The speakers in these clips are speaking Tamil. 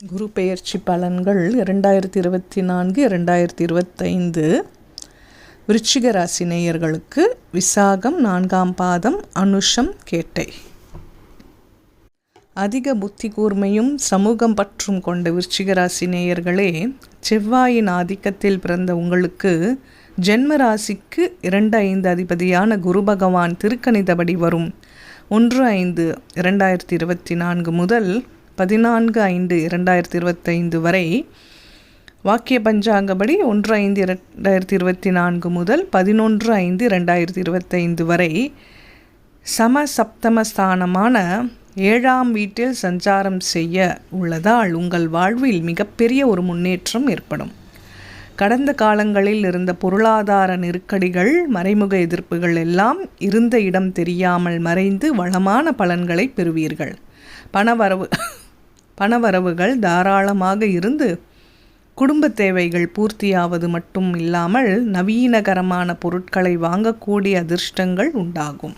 குரு பெயர்ச்சி பலன்கள் இரண்டாயிரத்தி இருபத்தி நான்கு இரண்டாயிரத்தி இருபத்தைந்து விருச்சிக ராசி நேயர்களுக்கு விசாகம் நான்காம் பாதம் அனுஷம் கேட்டை. அதிக புத்தி கூர்மையும் சமூகம் பற்றும் கொண்ட விருச்சிக ராசி நேயர்களே செவ்வாயின் ஆதிக்கத்தில் பிறந்த உங்களுக்கு ஜென்ம ராசிக்கு இரண்டு ஐந்து அதிபதியான குரு பகவான் திருக்கணிதபடி வரும். ஒன்று ஐந்து இரண்டாயிரத்தி இருபத்தி நான்கு முதல் பதினான்கு ஐந்து இரண்டாயிரத்தி இருபத்தைந்து வரை வாக்கிய பஞ்சாங்கப்படி ஒன்று ஐந்து இரண்டாயிரத்தி இருபத்தி நான்கு முதல் பதினொன்று ஐந்து ரெண்டாயிரத்தி இருபத்தைந்து வரை சம சப்தம ஸ்தானமான ஏழாம் வீட்டில் சஞ்சாரம் செய்ய உள்ளதால் உங்கள் வாழ்வில் மிகப்பெரிய ஒரு முன்னேற்றம் ஏற்படும். கடந்த காலங்களில் இருந்த பொருளாதார நெருக்கடிகள் மறைமுக எதிர்ப்புகள் எல்லாம் இருந்த இடம் தெரியாமல் மறைந்து வளமான பலன்களை பெறுவீர்கள். பணவரவு பணவரவுகள் தாராளமாக இருந்து குடும்ப தேவைகள் பூர்த்தியாவது மட்டும் இல்லாமல் நவீனகரமான பொருட்களை வாங்கக்கூடிய அதிர்ஷ்டங்கள் உண்டாகும்.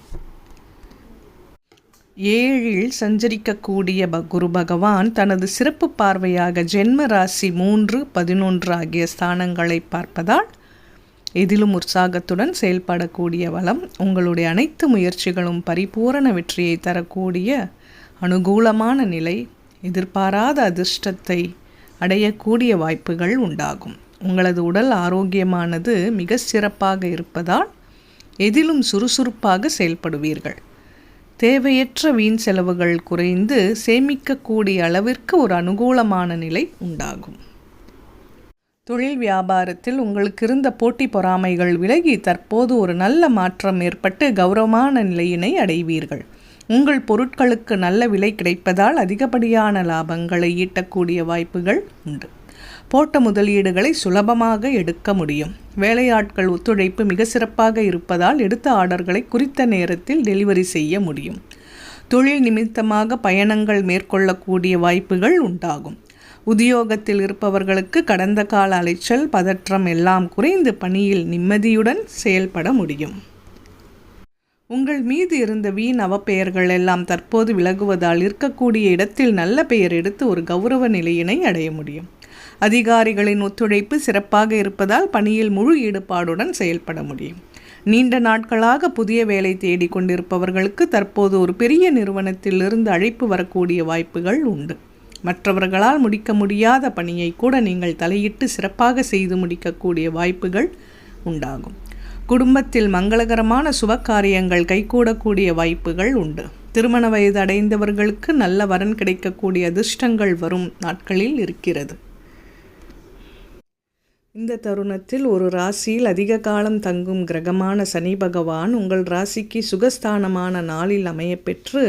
ஏழில் சஞ்சரிக்கக்கூடிய குரு பகவான் தனது சிறப்பு பார்வையாக ஜென்ம ராசி மூன்று பதினொன்று ஆகிய ஸ்தானங்களை பார்ப்பதால் எதிலும் உற்சாகத்துடன் செயல்படக்கூடிய வளம் உங்களுடைய அனைத்து முயற்சிகளும் பரிபூரண வெற்றியை தரக்கூடிய அனுகூலமான நிலை எதிர்பாராத அதிர்ஷ்டத்தை அடையக்கூடிய வாய்ப்புகள் உண்டாகும். உங்களது உடல் ஆரோக்கியமானது மிக சிறப்பாக இருப்பதால் எதிலும் சுறுசுறுப்பாக செயல்படுவீர்கள். தேவையற்ற வீண் செலவுகள் குறைந்து சேமிக்கக்கூடிய அளவிற்கு ஒரு அனுகூலமான நிலை உண்டாகும். தொழில் வியாபாரத்தில் உங்களுக்கு இருந்த போட்டி பொறாமைகள் விலகி தற்போது ஒரு நல்ல மாற்றம் ஏற்பட்டு கௌரவமான நிலையினை அடைவீர்கள். உங்கள் பொருட்களுக்கு நல்ல விலை கிடைப்பதால் அதிகப்படியான லாபங்களை ஈட்டக்கூடிய வாய்ப்புகள் உண்டு. போட்ட முதலீடுகளை சுலபமாக எடுக்க முடியும். வேலையாட்கள் ஒத்துழைப்பு மிக சிறப்பாக இருப்பதால் எடுத்த ஆர்டர்களை குறித்த நேரத்தில் டெலிவரி செய்ய முடியும். தொழில் நிமித்தமாக பயணங்கள் மேற்கொள்ளக்கூடிய வாய்ப்புகள் உண்டாகும். உத்தியோகத்தில் இருப்பவர்களுக்கு கடந்த கால அலைச்சல் பதற்றம் எல்லாம் குறைந்து பணியில் நிம்மதியுடன் செயல்பட முடியும். உங்கள் மீது இருந்த வீண் அவப்பெயர்கள் எல்லாம் தற்போது விலகுவதால் இருக்கக்கூடிய இடத்தில் நல்ல பெயர் எடுத்து ஒரு கௌரவ நிலையினை அடைய முடியும். அதிகாரிகளின் ஒத்துழைப்பு சிறப்பாக இருப்பதால் பணியில் முழு ஈடுபாடுடன் செயல்பட முடியும். நீண்ட நாட்களாக புதிய வேலை தேடி கொண்டிருப்பவர்களுக்கு தற்போது ஒரு பெரிய நிறுவனத்திலிருந்து அழைப்பு வரக்கூடிய வாய்ப்புகள் உண்டு. மற்றவர்களால் முடிக்க முடியாத பணியை கூட நீங்கள் தலையிட்டு சிறப்பாக செய்து முடிக்கக்கூடிய வாய்ப்புகள் உண்டாகும். குடும்பத்தில் மங்களகரமான சுபகாரியங்கள் கைகூடக்கூடிய வாய்ப்புகள் உண்டு. திருமண வயது அடைந்தவர்களுக்கு நல்ல வரன் கிடைக்கக்கூடிய அதிர்ஷ்டங்கள் வரும் நாட்களில் இருக்கிறது. இந்த தருணத்தில் ஒரு ராசியில் அதிக காலம் தங்கும் கிரகமான சனி பகவான் உங்கள் ராசிக்கு சுகஸ்தானமான நாளில் அமையப்பெற்று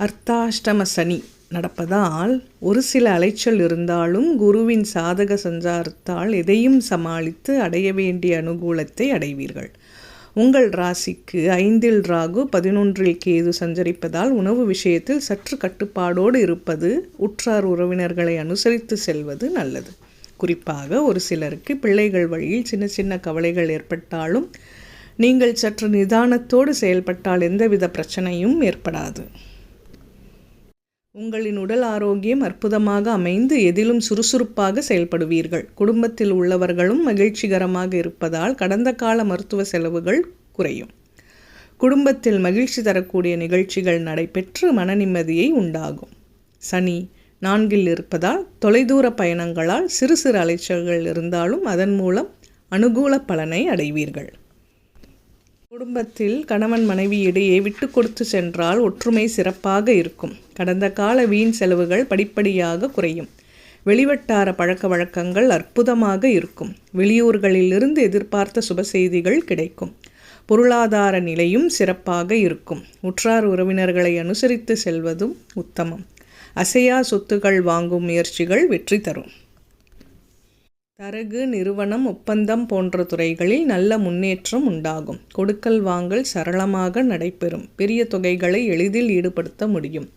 அர்த்தாஷ்டம சனி நடப்பதால் ஒரு சில அலைச்சல் இருந்தாலும் குருவின் சாதக சஞ்சாரத்தால் எதையும் சமாளித்து அடைய வேண்டிய அனுகூலத்தை அடைவீர்கள். உங்கள் ராசிக்கு ஐந்தில் ராகு பதினொன்றில் கேது சஞ்சரிப்பதால் உணவு விஷயத்தில் சற்று கட்டுப்பாடோடு இருப்பது உற்றார் உறவினர்களை அனுசரித்து செல்வது நல்லது. குறிப்பாக ஒரு சிலருக்கு பிள்ளைகள் வழியில் சின்ன சின்ன கவலைகள் ஏற்பட்டாலும் நீங்கள் சற்று நிதானத்தோடு செயல்பட்டால் எந்தவித பிரச்சனையும் ஏற்படாது. உங்களின் உடல் ஆரோக்கியம் அற்புதமாக அமைந்து எதிலும் சுறுசுறுப்பாக செயல்படுவீர்கள். குடும்பத்தில் உள்ளவர்களும் மகிழ்ச்சிகரமாக இருப்பதால் கடந்த கால மருத்துவ செலவுகள் குறையும். குடும்பத்தில் மகிழ்ச்சி தரக்கூடிய நிகழ்ச்சிகள் நடைபெற்று மன நிம்மதியை உண்டாகும். சனி நான்கில் இருப்பதால் தொலைதூர பயணங்களால் சிறு சிறு அலைச்சல்கள் இருந்தாலும் அதன் மூலம் அனுகூல பலனை அடைவீர்கள். குடும்பத்தில் கணவன் மனைவி இடையே விட்டு கொடுத்து சென்றால் ஒற்றுமை சிறப்பாக இருக்கும். கடந்த கால வீண் செலவுகள் படிப்படியாக குறையும். வெளிவட்டார பழக்க வழக்கங்கள் அற்புதமாக இருக்கும். வெளியூர்களிலிருந்து எதிர்பார்த்த சுப செய்திகள் கிடைக்கும். பொருளாதார நிலையும் சிறப்பாக இருக்கும். உற்றார் உறவினர்களை அனுசரித்து செல்வதும் உத்தமம். அசையா சொத்துக்கள் வாங்கும் முயற்சிகள் வெற்றி தரும். தரகு நிறுவனம் ஒப்பந்தம் போன்ற துறைகளில் நல்ல முன்னேற்றம் உண்டாகும். கொடுக்கல் வாங்கல் சரளமாக நடைபெறும். பெரிய தொகைகளை எளிதில் ஈடுபடுத்த முடியும்.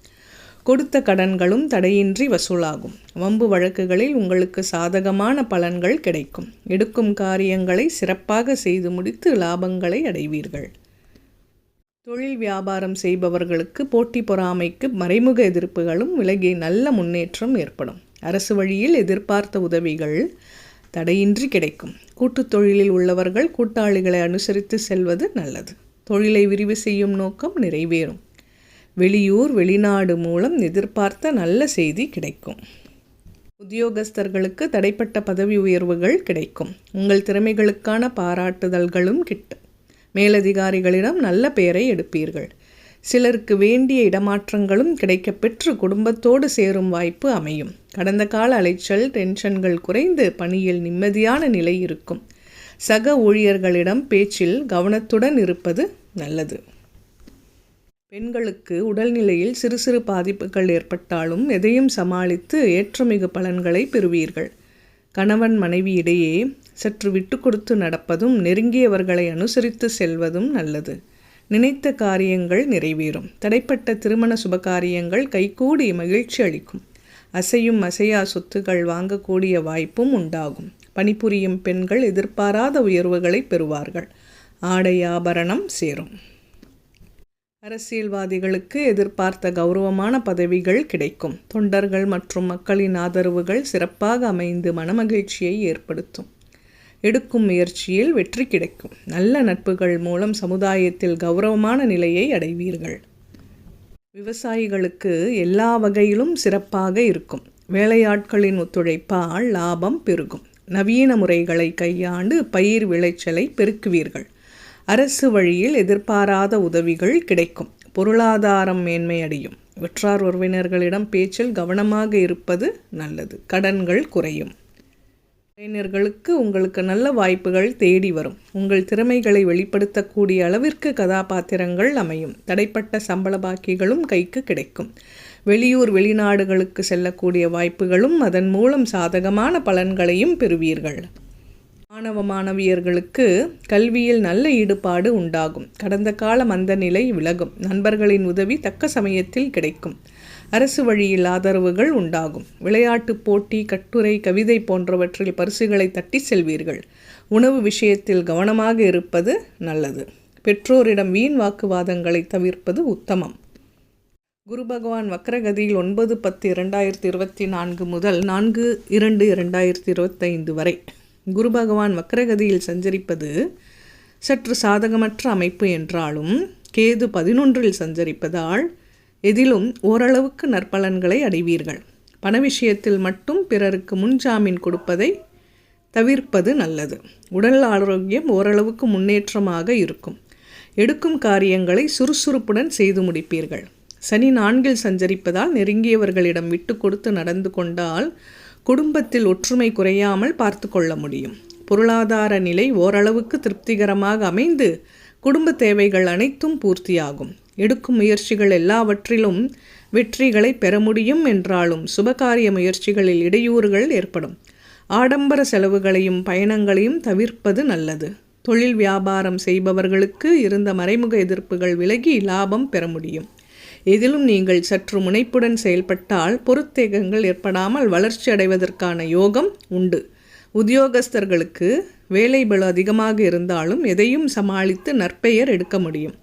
கொடுத்த கடன்களும் தடையின்றி வசூலாகும். வம்பு வழக்குகளில் உங்களுக்கு சாதகமான பலன்கள் கிடைக்கும். எடுக்கும் காரியங்களை சிறப்பாக செய்து முடித்து லாபங்களை அடைவீர்கள். தொழில் வியாபாரம் செய்பவர்களுக்கு போட்டி பொறாமைக்கு மறைமுக எதிர்ப்புகளும் விலகி நல்ல முன்னேற்றம் ஏற்படும். அரசு வழியில் எதிர்பார்த்த உதவிகள் தடையின்றி கிடைக்கும். கூட்டுத் தொழிலில் உள்ளவர்கள் கூட்டாளிகளை அனுசரித்து செல்வது நல்லது. தொழிலை விரிவு செய்யும் நோக்கம் நிறைவேறும். வெளியூர் வெளிநாடு மூலம் எதிர்பார்த்த நல்ல செய்தி கிடைக்கும். உத்தியோகஸ்தர்களுக்கு தடைப்பட்ட பதவி உயர்வுகள் கிடைக்கும். உங்கள் திறமைகளுக்கான பாராட்டுதல்களும் கிட்டும் மேலதிகாரிகளிடம் நல்ல பெயரை எடுப்பீர்கள். சிலருக்கு வேண்டிய இடமாற்றங்களும் கிடைக்கப்பெற்று குடும்பத்தோடு சேரும் வாய்ப்பு அமையும். கடந்த கால அலைச்சல் டென்ஷன்கள் குறைந்து பணியில் நிம்மதியான நிலை இருக்கும். சக ஊழியர்களிடம் பேச்சில் கவனத்துடன் இருப்பது நல்லது. பெண்களுக்கு உடல்நிலையில் சிறு சிறு பாதிப்புகள் ஏற்பட்டாலும் எதையும் சமாளித்து ஏற்றமிகு பலன்களை பெறுவீர்கள். கணவன் மனைவி இடையே சற்று விட்டு கொடுத்து நடப்பதும் நெருங்கியவர்களை அனுசரித்து செல்வதும் நல்லது. நினைத்த காரியங்கள் நிறைவேறும். தடைப்பட்ட திருமண சுபகாரியங்கள் கைகூடி மகிழ்ச்சி அளிக்கும். அசையும் அசையா சொத்துகள் வாங்கக்கூடிய வாய்ப்பும் உண்டாகும். பணிபுரியும் பெண்கள் எதிர்பாராத உயர்வுகளை பெறுவார்கள். ஆடை ஆபரணம் சேரும். அரசியல்வாதிகளுக்கு எதிர்பார்த்த கௌரவமான பதவிகள் கிடைக்கும். தொண்டர்கள் மற்றும் மக்களின் ஆதரவுகள் சிறப்பாக அமைந்து மனமகிழ்ச்சியை ஏற்படுத்தும். எடுக்கும் முயற்சியில் வெற்றி கிடைக்கும். நல்ல நட்புகள் மூலம் சமுதாயத்தில் கௌரவமான நிலையை அடைவீர்கள். விவசாயிகளுக்கு எல்லா வகையிலும் சிறப்பாக இருக்கும். வேலையாட்களின் ஒத்துழைப்பால் லாபம் பெருகும். நவீன முறைகளை கையாண்டு பயிர் விளைச்சலை பெருக்குவீர்கள். அரசு வழியில் எதிர்பாராத உதவிகள் கிடைக்கும். பொருளாதாரம் மேன்மையடையும் வெற்றார் உறவினர்களிடம் பேச்சில் கவனமாக இருப்பது நல்லது. கடன்கள் குறையும். இளைஞர்களுக்கு உங்களுக்கு நல்ல வாய்ப்புகள் தேடி வரும். உங்கள் திறமைகளை வெளிப்படுத்தக்கூடிய அளவிற்கு கதாபாத்திரங்கள் அமையும். தடைப்பட்ட சம்பள பாக்கிகளும் கைக்கு கிடைக்கும். வெளியூர் வெளிநாடுகளுக்கு செல்லக்கூடிய வாய்ப்புகளும் அதன் மூலம் சாதகமான பலன்களையும் பெறுவீர்கள். மாணவ மாணவியர்களுக்கு கல்வியில் நல்ல ஈடுபாடு உண்டாகும். கடந்த கால மந்த நிலை விலகும். நண்பர்களின் உதவி தக்க சமயத்தில் கிடைக்கும். அரசு வழியில் ஆதரவுகள் உண்டாகும். விளையாட்டு போட்டி கட்டுரை கவிதை போன்றவற்றில் பரிசுகளை தட்டி செல்வீர்கள். உணவு விஷயத்தில் கவனமாக இருப்பது நல்லது. பெற்றோரிடம் வீண் வாக்குவாதங்களை தவிர்ப்பது உத்தமம். குரு பகவான் வக்ரகதியில் ஒன்பது பத்து இரண்டாயிரத்தி இருபத்தி நான்கு முதல் நான்கு இரண்டு இரண்டாயிரத்தி இருபத்தைந்து வரை குரு பகவான் வக்ரகதியில் சஞ்சரிப்பது சற்று சாதகமற்ற அமைப்பு என்றாலும் கேது பதினொன்றில் சஞ்சரிப்பதால் எதிலும் ஓரளவுக்கு நற்பலன்களை அடைவீர்கள். பண விஷயத்தில் மட்டும் பிறருக்கு முன்ஜாமீன் கொடுப்பதை தவிர்ப்பது நல்லது. உடல் ஆரோக்கியம் ஓரளவுக்கு முன்னேற்றமாக இருக்கும். எடுக்கும் காரியங்களை சுறுசுறுப்புடன் செய்து முடிப்பீர்கள். சனி நான்கில் சஞ்சரிப்பதால் நெருங்கியவர்களிடம் விட்டு கொடுத்து நடந்து கொண்டால் குடும்பத்தில் ஒற்றுமை குறையாமல் பார்த்து கொள்ள முடியும். பொருளாதார நிலை ஓரளவுக்கு திருப்திகரமாக அமைந்து குடும்ப தேவைகள் அனைத்தும் பூர்த்தியாகும். எடுக்கும் முயற்சிகள் எல்லாவற்றிலும் வெற்றிகளை பெற முடியும் என்றாலும் சுபகாரிய முயற்சிகளில் இடையூறுகள் ஏற்படும். ஆடம்பர செலவுகளையும் பயணங்களையும் தவிர்ப்பது நல்லது. தொழில் வியாபாரம் செய்பவர்களுக்கு இருந்த மறைமுக எதிர்ப்புகள் விலகி லாபம் பெற முடியும். இதிலும் நீங்கள் சற்று முனைப்புடன் செயல்பட்டால் பொறுத்தேகங்கள் ஏற்படாமல் வளர்ச்சி அடைவதற்கான யோகம் உண்டு. உத்தியோகஸ்தர்களுக்கு வேலை பலு அதிகமாக இருந்தாலும் எதையும் சமாளித்து நற்பெயர் எடுக்க முடியும்.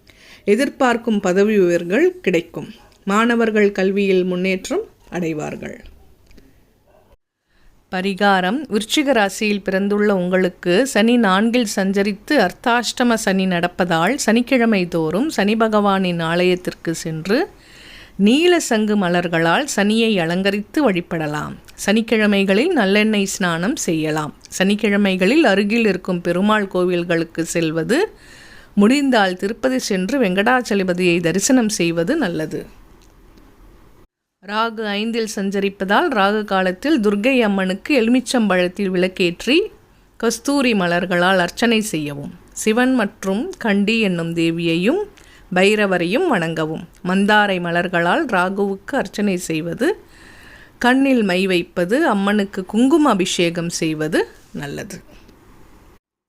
எதிர்பார்க்கும் பதவி உயர்கள் கிடைக்கும். மாணவர்கள் கல்வியில் முன்னேற்றம் அடைவார்கள். பரிகாரம். விருச்சிக ராசியில் பிறந்துள்ள உங்களுக்கு சனி நான்கில் சஞ்சரித்து அர்த்தாஷ்டம சனி நடப்பதால் சனிக்கிழமை தோறும் சனி பகவானின் ஆலயத்திற்கு சென்று நீல சங்கு மலர்களால் சனியை அலங்கரித்து வழிபடலாம். சனிக்கிழமைகளில் நல்லெண்ணெய் ஸ்நானம் செய்யலாம். சனிக்கிழமைகளில் அருகில் இருக்கும் பெருமாள் கோவில்களுக்கு செல்வது முடிந்தால் திருப்பதி சென்று வெங்கடாச்சலபதியை தரிசனம் செய்வது நல்லது. ராகு ஐந்தில் சஞ்சரிப்பதால் ராகு காலத்தில் துர்கை அம்மனுக்கு எலுமிச்சம்பழத்தில் விளக்கேற்றி கஸ்தூரி மலர்களால் அர்ச்சனை செய்யவும். சிவன் மற்றும் கண்டி என்னும் தேவியையும் பைரவரையும் வணங்கவும். மந்தாரை மலர்களால் ராகுவுக்கு அர்ச்சனை செய்வது கண்ணில் மை வைப்பது அம்மனுக்கு குங்கும அபிஷேகம் செய்வது நல்லது.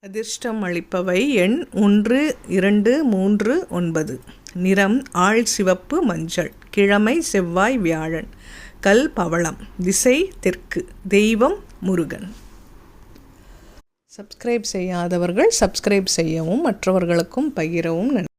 அதிர்ஷ்டம் அளிப்பவை எண் ஒன்று இரண்டு மூன்று ஒன்பது. நிறம் ஆள் சிவப்பு மஞ்சள். கிழமை செவ்வாய் வியாழன். கல் பவளம். திசை தெற்கு. தெய்வம் முருகன். சப்ஸ்கிரைப் செய்யாதவர்கள் சப்ஸ்கிரைப் செய்யவும் மற்றவர்களுக்கும் பகிரவும் நன்றி.